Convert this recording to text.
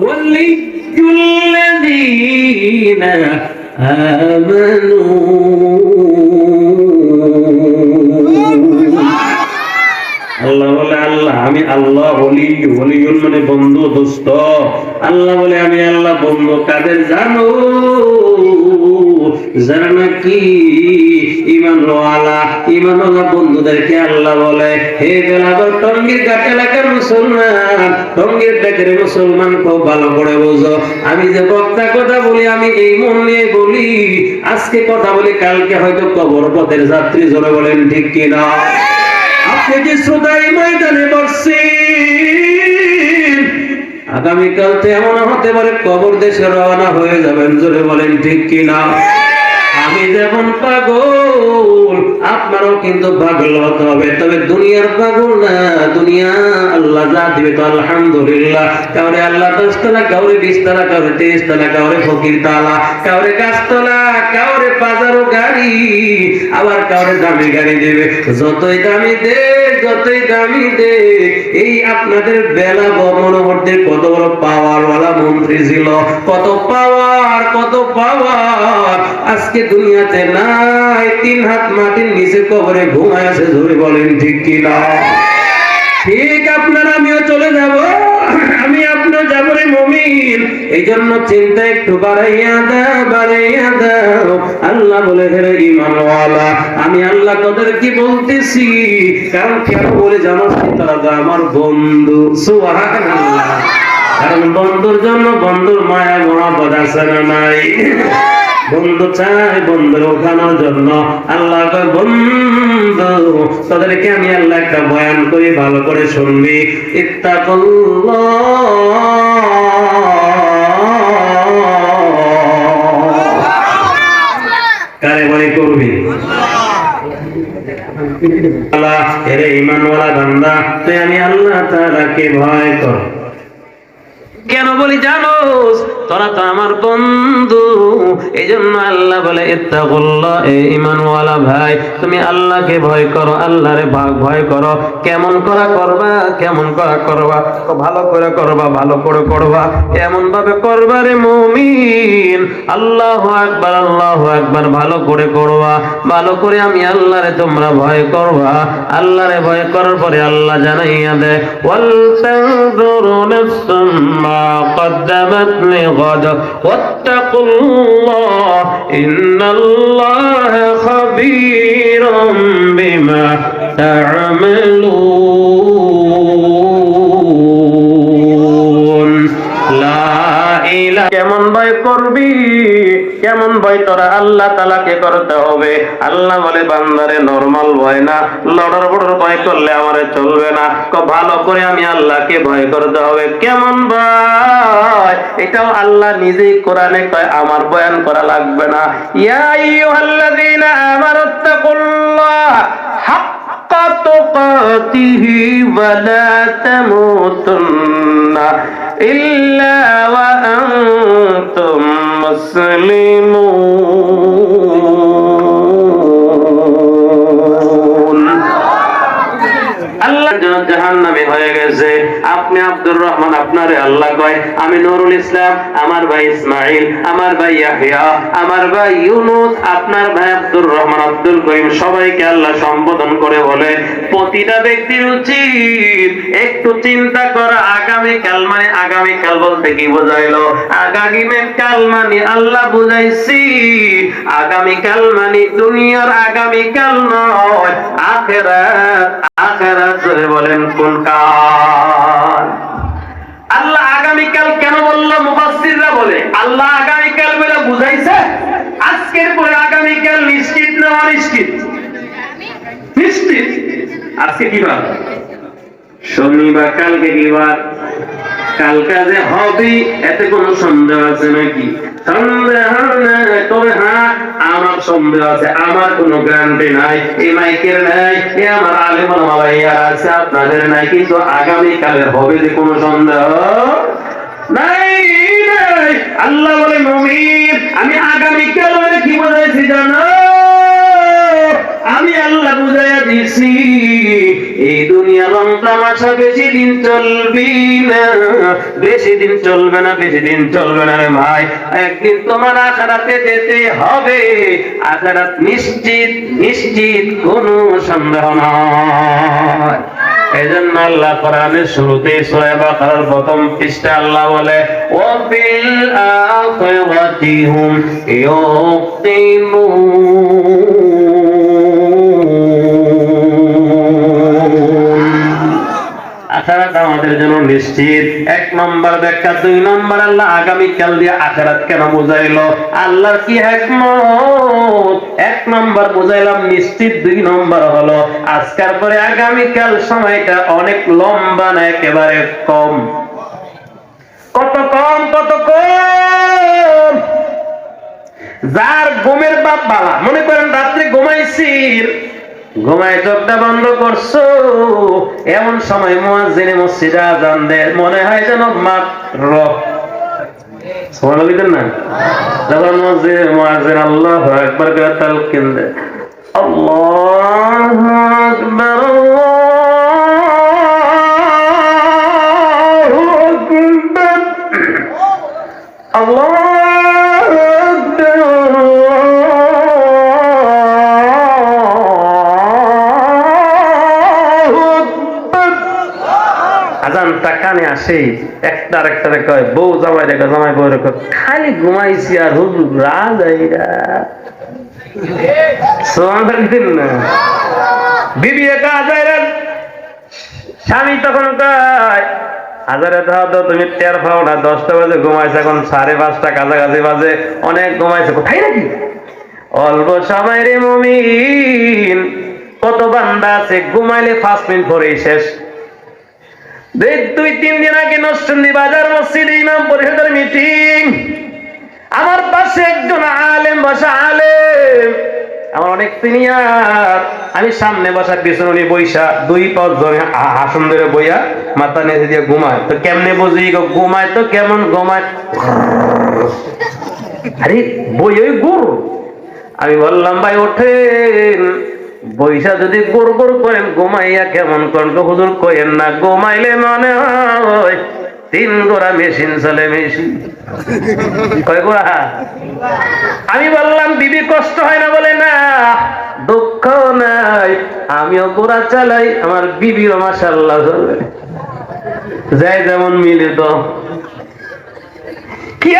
ولي الذين آمنوا আল্লাহ বলে আল্লাহ আমি আল্লাহ বলি বলিউল মানে বন্ধু দোস্ত আল্লাহ বলে আমি আল্লাহ বন্ধু কাদের জানো যারা নাকি ইমান ওয়ালা ইমান বন্ধুদেরকে আল্লাহ বলে, হে টঙ্গির এলাকার মুসলমান, টঙ্গির মুসলমান খুব ভালো করে আমি যে বক্তা কথা বলি, আমি এই মন নিয়ে বলি। আজকে কথা বলি, কালকে হয়তো কবর পথের যাত্রী, জোরে বলেন ঠিক কিনা? আপনি যে শ্রোতাই ময়দানে বসছেন? আগামীকাল তো এমন হতে পারে, কবর দেশে রওনা হয়ে যাবেন, জোরে বলেন ঠিক কিনা? আমি যেমন পাগল, আপনারও কিন্তু পাগল হবে। তবে দুনিয়ার পাগল না, দুনিয়া আল্লাহ যা দিবে তো আলহামদুলিল্লাহ। কাউরে আল্লাহ দশতলা, কাউরে বিশতলা, কাউরে তেইশতলা, কাউরে ফকির তালা কাউরে গাছতলা, কাউরে বাজারও গাড়ি, আবার কাউরে দামি গাড়ি দেবে। যতই দামি দে দামি দে। এই আপনাদের বেলা কত বড় পাওয়ার ওয়ালা মন্ত্রী ছিল। কত পাওয়ার কত পাওয়ার আজকে দুনিয়াতে নাই। তিন হাত মাটির নিচে কবরে ঘুমায় আছে ধরে বলেন ঠিক কিনা? ঠিক, আপনার, আমিও চলে যাব। মমিন এই জন্য চিন্তা একটু বাড়াইয়া দাও বাড়াইয়া দাও। আল্লাহ বলে, হে ইমানওয়ালা আমি আল্লাহ তোদের কি বলতেছি, কারণ কেন বলে জানো তারা আমার বন্ধু? সুবহানাল্লাহ। কারণ বন্ধুর জন্য বন্ধুর মায়া মহাপদ আছে না নাই? বন্ধু চাই বন্ধুর ওখানোর জন্য। আল্লাহ বন্ধু, তাদেরকে আমি আল্লাহ একটা বয়ান করি, ভালো করে শুনবি। ইত্তাকুল্লাহ। আল্লাহ এরে ইমানওয়ালা বান্দা তাই আমি আল্লাহ তাআলাকে ভয় কর। কেন বলি জানোস? তোরা তো আমার বন্ধু। এই জন্য আল্লাহ বলে, ইত্তাকুল্লাহ, এ ইমানওয়ালা ভাই, তুমি আল্লাহকে ভয় করো, আল্লাহরে ভয় করো। কেমন করা করবা, কেমন করা করবা ভালো করে করবা, ভালো করে করবা এমন ভাবে করবা রে মুমিন? আল্লাহ আকবার আল্লাহ আকবার, ভালো করে করবা ভালো করে আমি আল্লাহরে তোমরা ভয় করবা। আল্লাহরে ভয় করার পরে আল্লাহ জানাইয়া দেয়, ওয়াল তানজুরু নাফসুম قدمت لغد واتقوا الله إن الله خبير بما تعملون ভয়, তোরা আল্লাহ তালাকে করতে হবে। আল্লাহ বলে, বান্দারে নর্মাল ভয় না। লড়ার বড় ভয় করলে আমার চলবে না। ভালো করে আমি আল্লাহকে ভয় করতে হবে। কেমন ভয়? এটাও আল্লাহ নিজেই কোরআনে কয়, আমার বয়ান করা লাগবে না। ইয়া আইয়ুহাল্লাযীনা আমানুত্তাকুল্লাহ হাক্কা তুকাতিহি ইল্লা ওয়া আনতুম জাহান নামে হয়ে গেছে আপনি আব্দুর রহমান আপনারে আল্লাহ কয়, আমি নুরুল ইসলাম, আমার ভাই ইসমাইল, আমার ভাই ইয়াহিয়া, আমার ভাই ইউনুস, আপনার ভাই আব্দুর রহমান আব্দুল করিম, সবাইকে আল্লাহ সম্বোধন করে বলে, প্রতিটা ব্যক্তির উচিত একটু চিন্তা করা, আগামী কাল মানে আগামী কাল বলতে কি বোঝাইলো? আগামী কাল মানে আল্লাহ বুঝাইছি, আগামী কাল মানে দুনিয়ার আগামী কাল নয়, আখেরাত বলেন, কোন কাল? আল্লাহ আগামীকাল কেন বলল, মুফাসসিররা বলে, আল্লাহ আগামীকাল বলে বুঝাইছে, আজকের পরে আগামীকাল নিশ্চিত না অনিশ্চিত? নিশ্চিত। আজকে কি বার শনিবার, কালকে কি বার? কালকা যে হবে, এতে কোনো সন্দেহ আছে নাকি? সন্দেহ নেই, তবে হ্যাঁ আমার সন্দেহ আছে, আমার কোনো গ্যারান্টি নাই মাইকের নাই, এ আমার আছে, আপনাদের নাই, কিন্তু আগামী কালে হবে যে কোনো সন্দেহ নাই আল্লাহ বলে, মমিন, আমি আগামী কাল বলে কি বোঝাইছি জানো? তামাশা বেশি দিন চলবি না। বেশি দিন চলবে না, বেশি দিন চলবে না রে ভাই। একদিন তোমার যেতে হবে। নিশ্চিত নিশ্চিত, কোনো সন্দেহ নয়। এজন্য আল্লাহ শুরুতে প্রথম পৃষ্ঠা আল্লাহ বলে, ওয়া ইউকিনুন নিশ্চিত। এক নম্বর ব্যাখ্যা, দুই নম্বর আল্লাহ আগামীকাল দিয়ে আখারাত কেন বুঝাইলো? আল্লাহর কি হেকমত? এক নম্বর বুঝাইলাম নিশ্চিত, দুই নম্বর হলো আজকার পরে আগামীকাল সময়টা অনেক লম্বা না, একেবারে কম। কত কম কত কম? যার ঘুমের বাপ বালা, মনে করেন রাত্রে ঘুমাইছি ঘুমায় চোখটা বন্ধ করছ? এমন সময় মুয়াজ্জিনে মসজিদে আজান দেয় মনে হয় যেন মাত্র। দিতেন না? যখন আল্লাহু কানে আসে কয়, বউ জামাই রেখে, জামাই বউ রেখে। খালি ঘুমাইছি আর হুজুর তুমি টের পাও না, দশটা বাজে ঘুমাইছে এখন সাড়ে পাঁচটা, কাছাকাছি বাজে, অনেক ঘুমাইছে, কোথায় নাকি? অল্প সময় রে মমিন, কত বান্দা আছে, ঘুমাইলে পাঁচ মিনিট পরেই শেষ। দুই তিন দিন আগে নষ্টন্দি বাজার মসজিদে ইমাম পরিষদের মিটিং আমার পাশে একজন আলেম বসা আলেম। আমার অনেক সিনিয়র আমি সামনে বসা পিছনে উনি বইসা, দুই পাঁচ জনে আসন ধরে বইয়া মাথা নেচে দিয়ে ঘুমায়। তো কেমনে বুঝি ঘুমায় তো কেমন ঘুমায়? আরে, বই ওই গুড়। আমি বললাম, ভাই, ওঠেন। বৈশা যদি গুড় গুড় করেন ঘুমাইয়া কেমন গো হুজুর? কইেন না ঘুমাইলে মনে হয়, তিন গোড়া মেশিন চলে মেশিন। আমি বললাম, বিবি, কষ্ট হয় না? বলে, না, দুঃখ নাই। আমিও গোড়া চালাই, আমার বিবিও মাসাল্লাহ চলে। যাই যেমন মিলে তো কি